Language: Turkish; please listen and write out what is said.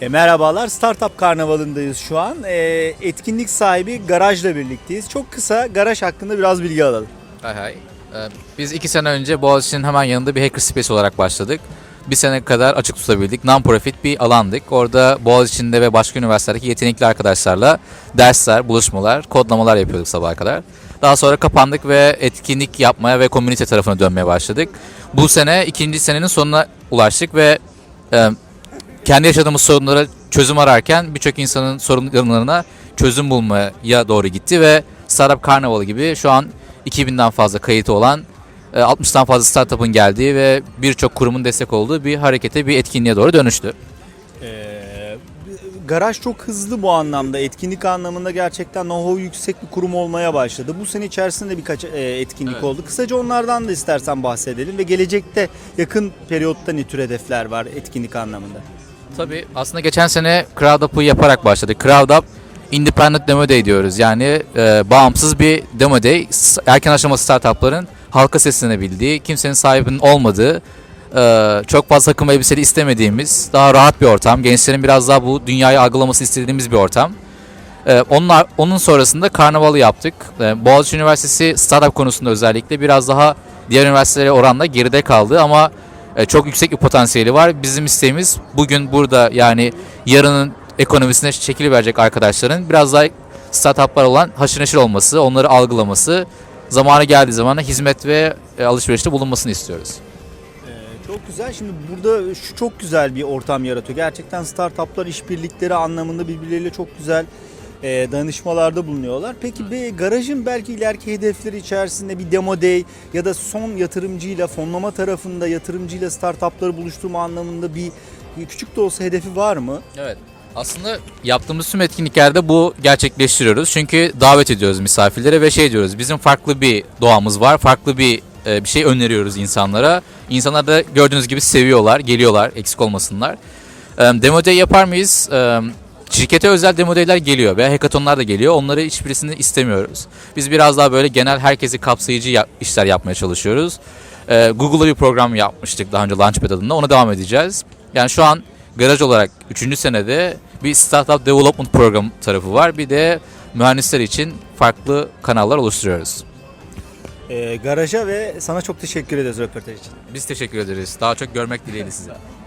E, merhabalar, Startup Karnavalı'ndayız şu an. E, etkinlik sahibi Garaj'la birlikteyiz. Çok kısa garaj hakkında biraz bilgi alalım. Hay hay. Ee, Biz iki sene önce Boğaziçi'nin hemen yanında bir hackerspace olarak başladık. Bir sene kadar açık tutabildik. Non-profit bir alandık. Orada Boğaziçi'nde ve başka üniversitelerdeki yetenekli arkadaşlarla dersler, buluşmalar, kodlamalar yapıyorduk sabaha kadar. Daha sonra kapandık ve etkinlik yapmaya ve komünite tarafına dönmeye başladık. Bu sene ikinci senenin sonuna ulaştık ve e, kendi yaşadığımız sorunlara çözüm ararken birçok insanın sorunlarına çözüm bulmaya doğru gitti ve Startup Karnavalı gibi şu an 2000'den fazla kayıtı olan e, 60'tan fazla startup'ın geldiği ve birçok kurumun destek olduğu bir harekete, bir etkinliğe doğru dönüştü. E, garaj çok hızlı bu anlamda. Etkinlik anlamında gerçekten know-how yüksek bir kurum olmaya başladı. Bu sene içerisinde birkaç e, etkinlik Evet. oldu. Kısaca onlardan da istersen bahsedelim ve gelecekte yakın periyotta ne tür hedefler var etkinlik anlamında? Tabii aslında geçen sene CrowdUp'ı yaparak başladık. CrowdUp Independent Demo Day diyoruz. Yani e, bağımsız bir demo day. Erken aşama startupların halka seslenebildiği, kimsenin sahibinin olmadığı, e, çok fazla takım elbiseli istemediğimiz, daha rahat bir ortam. Gençlerin biraz daha bu dünyayı algılaması istediğimiz bir ortam. E, onun, onun sonrasında karnavalı yaptık. E, Boğaziçi Üniversitesi startup konusunda özellikle biraz daha diğer üniversitelere oranla geride kaldı ama çok yüksek bir potansiyeli var. Bizim isteğimiz bugün burada yani yarının ekonomisine şekil verecek arkadaşların biraz daha startuplar olan haşır neşir olması, onları algılaması, zamanı geldiği zaman hizmet ve e, alışverişte bulunmasını istiyoruz. Ee, Çok güzel. Şimdi burada şu çok güzel bir ortam yaratıyor. Gerçekten startuplar işbirlikleri anlamında birbirleriyle çok güzel e, danışmalarda bulunuyorlar. Peki bir garajın belki ileriki hedefleri içerisinde bir demo day ya da son yatırımcıyla fonlama tarafında yatırımcıyla startupları buluşturma anlamında bir, küçük de olsa hedefi var mı? Evet. Aslında yaptığımız tüm etkinliklerde bu gerçekleştiriyoruz. Çünkü davet ediyoruz misafirlere ve şey diyoruz. Bizim farklı bir doğamız var. Farklı bir e, bir şey öneriyoruz insanlara. İnsanlar da gördüğünüz gibi seviyorlar, geliyorlar, eksik olmasınlar. Demo day yapar mıyız? E, Şirkete özel demo day'ler geliyor veya hackathonlar da geliyor. Onları hiçbirisini istemiyoruz. Biz biraz daha böyle genel herkesi kapsayıcı işler yapmaya çalışıyoruz. E, Google'da bir program yapmıştık daha önce Launchpad adında. Ona devam edeceğiz. Yani şu an garaj olarak 3. senede bir startup development program tarafı var. Bir de mühendisler için farklı kanallar oluşturuyoruz. Ee, garaja ve sana çok teşekkür ederiz röportaj için. Biz teşekkür ederiz. Daha çok görmek dileğiyle size.